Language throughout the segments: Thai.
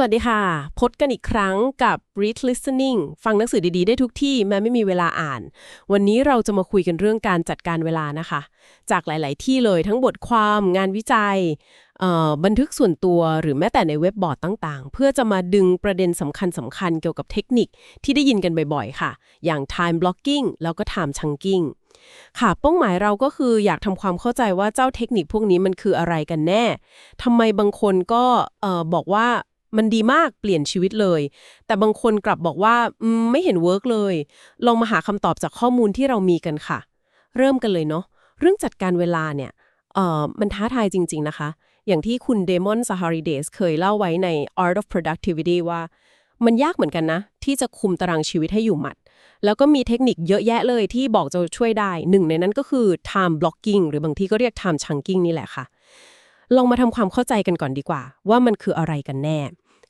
สวัสดีค่ะ พบกันอีกครั้งกับ Read Listening ฟังหนังสือดี ๆ ได้ทุกที่แม้ไม่มีเวลาอ่าน วันนี้เราจะมาคุยกันเรื่องการจัดการเวลานะคะ จากหลาย ๆ ที่เลยทั้งบทความงานวิจัย บันทึกส่วนตัวหรือแม้แต่ในเว็บบอร์ดต่าง ๆ เพื่อจะมาดึงประเด็นสำคัญสำคัญๆเกี่ยวกับเทคนิคที่ได้ยินกันบ่อย ๆ ค่ะ อย่าง time blocking แล้วก็ time chunking ค่ะเป้าหมายเราก็คืออยากทำความเข้าใจว่าเจ้าเทคนิคพวกนี้มันคืออะไรกันแน่ทำไมบางคนก็ออบอกว่า มันดีมากเปลี่ยนชีวิตเลย แต่บางคนกลับบอกว่าไม่เห็นเวิร์กเลย ลองมาหาคำตอบจากข้อมูลที่เรามีกันค่ะ เริ่มกันเลยเนาะเรื่องจัดการเวลาเนี่ยเอ่อมันท้าทายจริง ๆนะคะ อย่างที่คุณเดมอนซาฮาริเดสเคยเล่าไว้ใน Art of Productivity ว่า มันยากเหมือนกันนะ ที่จะคุมตารางชีวิตให้อยู่หมัด แล้วก็มีเทคนิคเยอะแยะเลยที่บอกจะช่วยได้ หนึ่งในนั้นก็คือ time blocking หรือบางที่ก็เรียก time chunking นี่แหละค่ะลองมาทำความเข้าใจกันก่อนดีกว่า ว่ามันคืออะไรกันแน่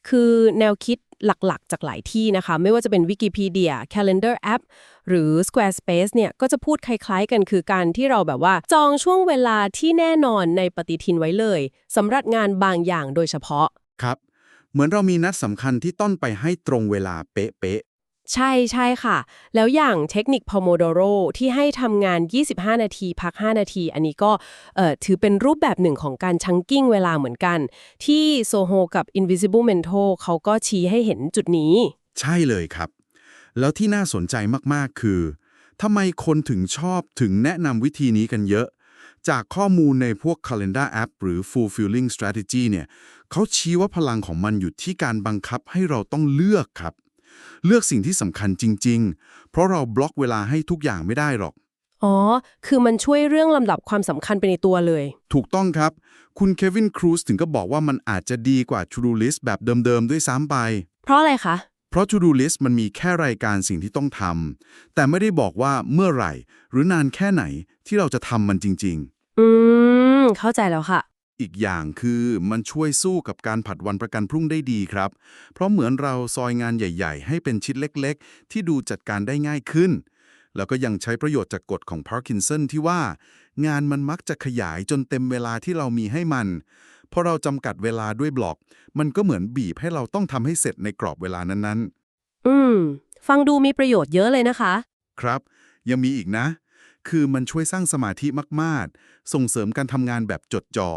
คือแนวคิดหลักๆ จากหลายที่นะคะ ไม่ว่าจะเป็น Wikipedia Calendar App หรือ Squarespace เนี่ย ก็จะพูดคล้ายๆกันคือการที่เราแบบว่า จองช่วงเวลาที่แน่นอนในปฏิทินไว้เลยสำหรับงานบางอย่างโดยเฉพาะ ครับ เหมือนเรามีนัดสำคัญที่ต้องไปให้ตรงเวลาเป๊ะ ใช่ใช่ค่ะ แล้วอย่างเทคนิค Pomodoro ที่ให้ทำงาน 25 นาที พัก 5 นาที อันนี้ก็ถือเป็นรูปแบบหนึ่งของการชังกิ้งเวลาเหมือนกัน ที่ Soho กับ Invisible Mentor เขาก็ชี้ให้เห็นจุดนี้ ใช่เลยครับ แล้วที่น่าสนใจมาก ๆ คือทำไมคนถึงชอบถึงแนะนำวิธีนี้กันเยอะ จากข้อมูลในพวก Calendar App หรือ Fulfilling Strategy เนี่ยเขาชี้ว่าพลังของมันอยู่ที่การบังคับให้เราต้องเลือกครับ เลือกสิ่งที่สำคัญจริง ๆ เพราะเราบล็อกเวลาให้ทุกอย่างไม่ได้หรอก อ๋อ คือมันช่วยเรื่องลำดับความสำคัญไปในตัวเลย ถูกต้องครับ คุณเควินครูซถึงก็บอกว่ามันอาจจะดีกว่า To-Do List แบบเดิมๆ ด้วยซ้ำไป เพราะอะไรคะ เพราะ To-Do List มันมีแค่รายการสิ่งที่ต้องทำแต่ไม่ได้บอกว่าเมื่อไหร่ หรือนานแค่ไหนที่เราจะทำมันจริงอืม เข้าใจแล้วค่ะๆ อีกอย่างคือมันช่วยสู้กับการผัดวันประกันพรุ่งได้ดีครับ เพราะเหมือนเราซอยงานใหญ่ ๆ ให้เป็นชิ้นเล็ก ๆ ที่ดูจัดการได้ง่ายขึ้น แล้วก็ยังใช้ประโยชน์จากกฎของพาร์กินสันที่ว่า งานมันมักจะขยายจนเต็มเวลาที่เรามีให้มันพอเราจำกัดเวลาด้วยบล็อก มันก็เหมือนบีบให้เราต้องทำให้เสร็จในกรอบเวลานั้นๆ อืม ฟังดูมีประโยชน์เยอะเลยนะคะ ครับ ยังมีอีกนะ คือมันช่วยสร้างสมาธิมาก ๆ ส่งเสริมการทำงานแบบจดจ่อ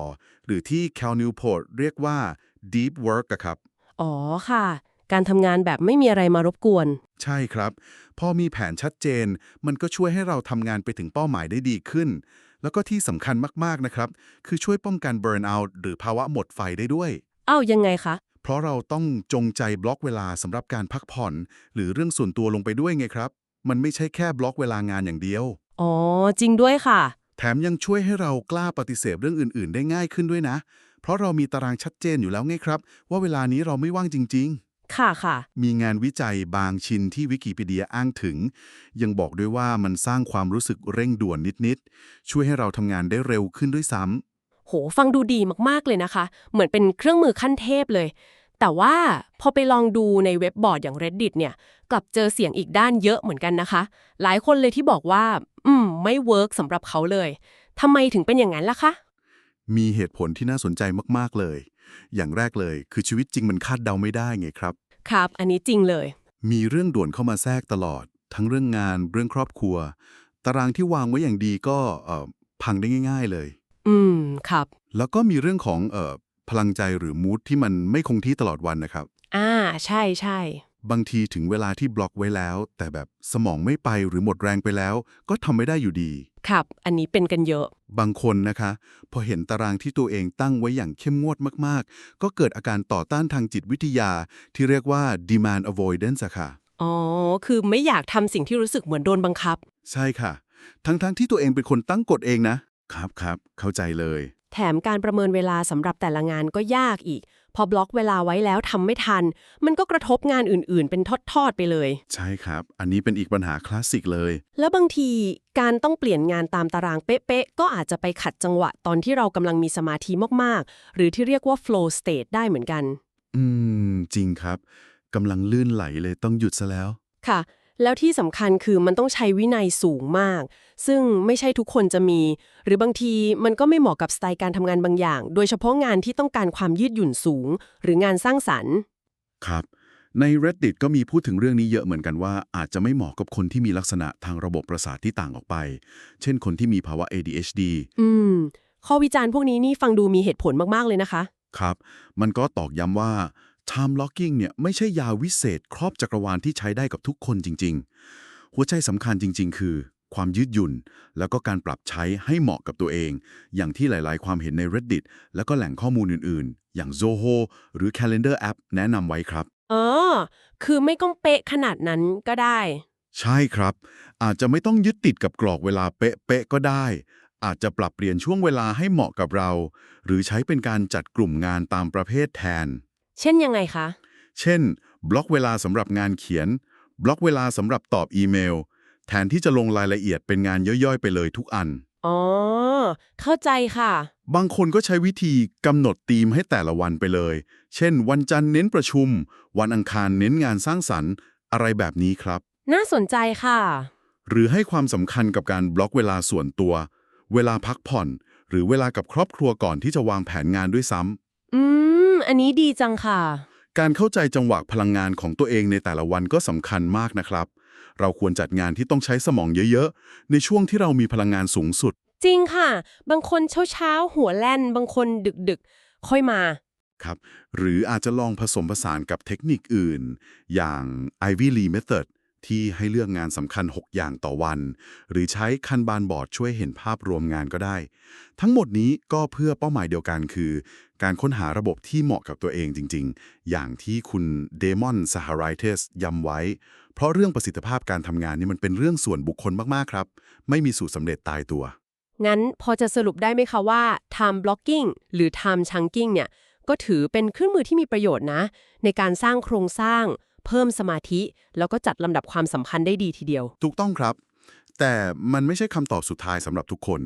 หรือที่ Cal Newport เรียกว่า deep work อะครับ อ๋อค่ะ การทำงานแบบไม่มีอะไรมารบกวน ใช่ครับ พอมีแผนชัดเจน มันก็ช่วยให้เราทำงานไปถึงเป้าหมายได้ดีขึ้น แล้วก็ที่สำคัญมาก ๆ นะครับ คือช่วยป้องกัน burnout หรือภาวะหมดไฟได้ด้วยเอ้ายังไงคะ เพราะเราต้องจงใจบล็อกเวลาสำหรับการพักผ่อน หรือเรื่องส่วนตัวลงไปด้วยไงครับ มันไม่ใช่แค่บล็อกเวลางานอย่างเดียว อ๋อ จริงด้วยค่ะ แถมยังช่วยให้เรากล้าปฏิเสธเรื่องอื่น ๆ ได้ง่ายขึ้นด้วยนะ เพราะเรามีตารางชัดเจนอยู่แล้วไงครับ ว่าเวลานี้เราไม่ว่างจริงค่ะค่ะๆมีงานวิจัยบางชิ้นที่วิกิพีเดียอ้างถึง ยังบอกด้วยว่ามันสร้างความรู้สึกเร่งด่วนนิด ๆ ช่วยให้เราทำงานได้เร็วขึ้นด้วยซ้ำโห ฟังดูดีมากๆเลยนะคะ เหมือนเป็นเครื่องมือขั้นเทพเลย แต่ว่าพอไปลองดูในเว็บบอร์ดอย่าง reddit เนี่ย กลับเจอเสียงอีกด้านเยอะเหมือนกันนะคะ หลายคนเลยที่บอกว่า อืม ไม่เวิร์กสำหรับเขาเลยทำไมถึงเป็นอย่างนั้นล่ะคะ มีเหตุผลที่น่าสนใจมาก ๆ เลย อย่างแรกเลย คือชีวิตจริงมันคาดเดาไม่ได้ไงครับ ครับ อันนี้จริงเลย มีเรื่องด่วนเข้ามาแทรกตลอด ทั้งเรื่องงาน เรื่องครอบครัว ตารางที่วางไว้อย่างดีก็เอ่อพังได้ง่าย ๆ เลย อืม ครับ แล้วก็มีเรื่องของเอ่อ พลังใจหรือมูดที่มันไม่คงที่ตลอดวันนะครับ อ่า ใช่ใช่ บางทีถึงเวลาที่บล็อกไว้แล้ว แต่แบบสมองไม่ไปหรือหมดแรงไปแล้ว ก็ทำไม่ได้อยู่ดี ครับ อันนี้เป็นกันเยอะ บางคนนะคะ พอเห็นตารางที่ตัวเองตั้งไว้อย่างเข้มงวดมากๆ ก็เกิดอาการต่อต้านทางจิตวิทยา ที่เรียกว่า demand avoidance อะค่ะ อ๋อ คือไม่อยากทำสิ่งที่รู้สึกเหมือนโดนบังคับ ใช่ค่ะ ทั้งๆที่ตัวเองเป็นคนตั้งกฎเองนะครับครับเข้าใจเลย แถมการประเมินเวลาสำหรับแต่ละงานก็ยากอีก พอบล็อกเวลาไว้แล้วทำไม่ทัน มันก็กระทบงานอื่น ๆ เป็นทอด ๆ ไปเลย ใช่ครับ อันนี้เป็นอีกปัญหาคลาสสิกเลย แล้วบางทีการต้องเปลี่ยนงานตามตารางเป๊ะ ๆ ก็อาจจะไปขัดจังหวะตอนที่เรากำลังมีสมาธิมาก ๆ หรือที่เรียกว่า flow state ได้เหมือนกัน อืม จริงครับกำลังลื่นไหลเลยต้องหยุดซะแล้วค่ะ แล้วที่สำคัญคือมันต้องใช้วินัยสูงมาก ซึ่งไม่ใช่ทุกคนจะมี หรือบางทีมันก็ไม่เหมาะกับสไตล์การทำงานบางอย่าง โดยเฉพาะงานที่ต้องการความยืดหยุ่นสูง หรืองานสร้างสรรค์ครับ ใน Reddit ก็มีพูดถึงเรื่องนี้เยอะเหมือนกันว่า อาจจะไม่เหมาะกับคนที่มีลักษณะทางระบบประสาทที่ต่างออกไป เช่นคนที่มีภาวะ ADHD อืม ข้อวิจารณ์พวกนี้นี่ฟังดูมีเหตุผลมากๆเลยนะคะ ครับ มันก็ตอกย้ำว่า time blocking เนี่ยไม่ใช่ยาวิเศษครอบจักรวาลที่ใช้ได้กับทุกคนจริง ๆ หัวใจสำคัญจริง ๆ คือ ความยืดหยุ่น แล้วก็การปรับใช้ให้เหมาะกับตัวเอง อย่างที่หลาย ๆ ความเห็นใน Reddit แล้วก็แหล่งข้อมูลอื่น ๆ อย่าง Zoho หรือ Calendar App แนะนำไว้ครับอ๋อคือไม่ต้องเป๊ะขนาดนั้นก็ได้ ใช่ครับ อาจจะไม่ต้องยึดติดกับกรอกเวลาเป๊ะๆก็ได้อาจจะปรับเปลี่ยนช่วงเวลาให้เหมาะกับเรา หรือใช้เป็นการจัดกลุ่มงานตามประเภทแทน เช่นยังไงคะ เช่น บล็อกเวลาสำหรับงานเขียน บล็อกเวลาสำหรับตอบอีเมล แทนที่จะลงรายละเอียดเป็นงานย่อยๆ ไปเลยทุกอัน อ๋อ เข้าใจค่ะ บางคนก็ใช้วิธีกำหนดธีมให้แต่ละวันไปเลย เช่น วันจันทร์เน้นประชุม วันอังคารเน้นงานสร้างสรรค์อะไรแบบนี้ครับ น่าสนใจค่ะ หรือให้ความสำคัญกับการบล็อกเวลาส่วนตัว เวลาพักผ่อน หรือเวลากับครอบครัวก่อนที่จะวางแผนงานด้วยซ้ำ อืมอันนี้ดีจังค่ะ การเข้าใจจังหวะพลังงานของตัวเองในแต่ละวันก็สำคัญมากนะครับ เราควรจัดงานที่ต้องใช้สมองเยอะๆ ในช่วงที่เรามีพลังงานสูงสุด จริงค่ะ บางคนเช้าเช้าๆหัวแล่น บางคนดึกดึกๆ ค่อยมา ครับ หรืออาจจะลองผสมผสานกับเทคนิคอื่น อย่าง Ivy Lee Method ที่ให้เลือกงานสำคัญ 6 อย่างต่อวัน หรือใช้คันบานบอร์ดช่วยเห็นภาพรวมงานก็ได้ ทั้งหมดนี้ก็เพื่อเป้าหมายเดียวกันคือ การค้นหาระบบที่เหมาะกับตัวเองจริง ๆ อย่างที่คุณเดมอนซาฮารายเทสย้ำไว้ เพราะเรื่องประสิทธิภาพการทำงานนี่มันเป็นเรื่องส่วนบุคคลมากๆครับ ไม่มีสูตรสำเร็จตายตัว งั้นพอจะสรุปได้ไหมคะว่า time blocking หรือ time chunking เนี่ยก็ถือเป็นเครื่องมือที่มีประโยชน์นะ ในการสร้างโครงสร้าง เพิ่มสมาธิ แล้วก็จัดลำดับความสำคัญได้ดีทีเดียว ถูกต้องครับ แต่มันไม่ใช่คำตอบสุดท้ายสำหรับทุกคน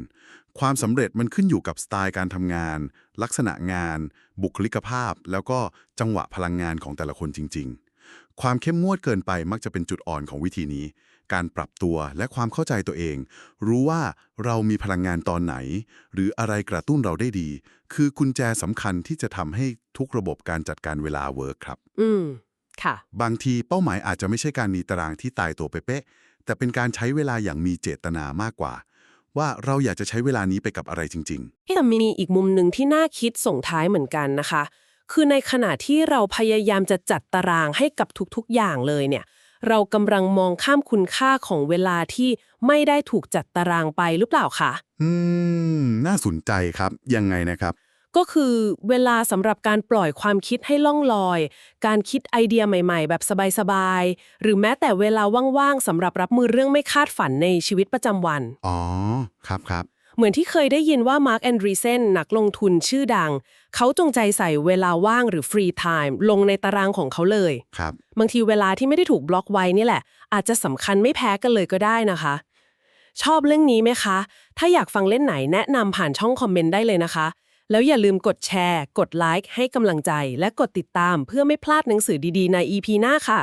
ความสำเร็จมันขึ้นอยู่กับสไตล์การทำงาน ลักษณะงาน บุคลิกภาพ แล้วก็จังหวะพลังงานของแต่ละคนจริง ๆ ความเข้มงวดเกินไปมักจะเป็นจุดอ่อนของวิธีนี้ การปรับตัวและความเข้าใจตัวเอง รู้ว่าเรามีพลังงานตอนไหน หรืออะไรกระตุ้นเราได้ดี คือกุญแจสำคัญที่จะทำให้ทุกระบบการจัดการเวลาเวิร์กครับ อืม ค่ะ บางทีเป้าหมายอาจจะไม่ใช่การมีตารางที่ตายตัวเป๊ะๆแต่เป็นการใช้เวลาอย่างมีเจตนามากกว่า ว่าเราอยากจะใช้เวลานี้ไปกับอะไรจริงแต่มีอีกมุมหนึ่งที่น่าคิดส่งท้ายเหมือนกันนะคะ คือในขณะที่เราพยายามจะจัดตารางให้กับทุกๆอย่างเลยเนี่ย เรากำลังมองข้ามคุณค่าของเวลาที่ไม่ได้ถูกจัดตารางไปหรือเปล่าคะๆอืม น่าสนใจครับ ยังไงนะครับ ก็คือเวลาสำหรับการปล่อยความคิดให้ล่องลอย การคิดไอเดียใหม่ ๆ แบบสบาย ๆ หรือแม้แต่เวลาว่างๆสำหรับรับมือเรื่องไม่คาดฝันในชีวิตประจำวัน อ๋อ ครับครับ เหมือนที่เคยได้ยินว่ามาร์ a แอนดรีเซนนักลงทุนชื่อดัง เขาจงใจใส่เวลาว่างหรือฟรีไทม์ลงในตารางของเขาเลย ครับ บางทีเวลาที่ไม่ได้ถูกบล็อกไว้นี่แหละ อาจจะสำคัญไม่แพ้กันเลยก็ได้นะคะ ชอบเรื่องนี้ไหมคะ ถ้าอยากฟังเล่นไหนแนะนำผ่านช่องคอมเมนต์ได้เลยนะคะ แล้วอย่าลืมกดแชร์ กดไลค์ให้กำลังใจ และกดติดตามเพื่อไม่พลาดหนังสือดีๆ ใน EP หน้าค่ะ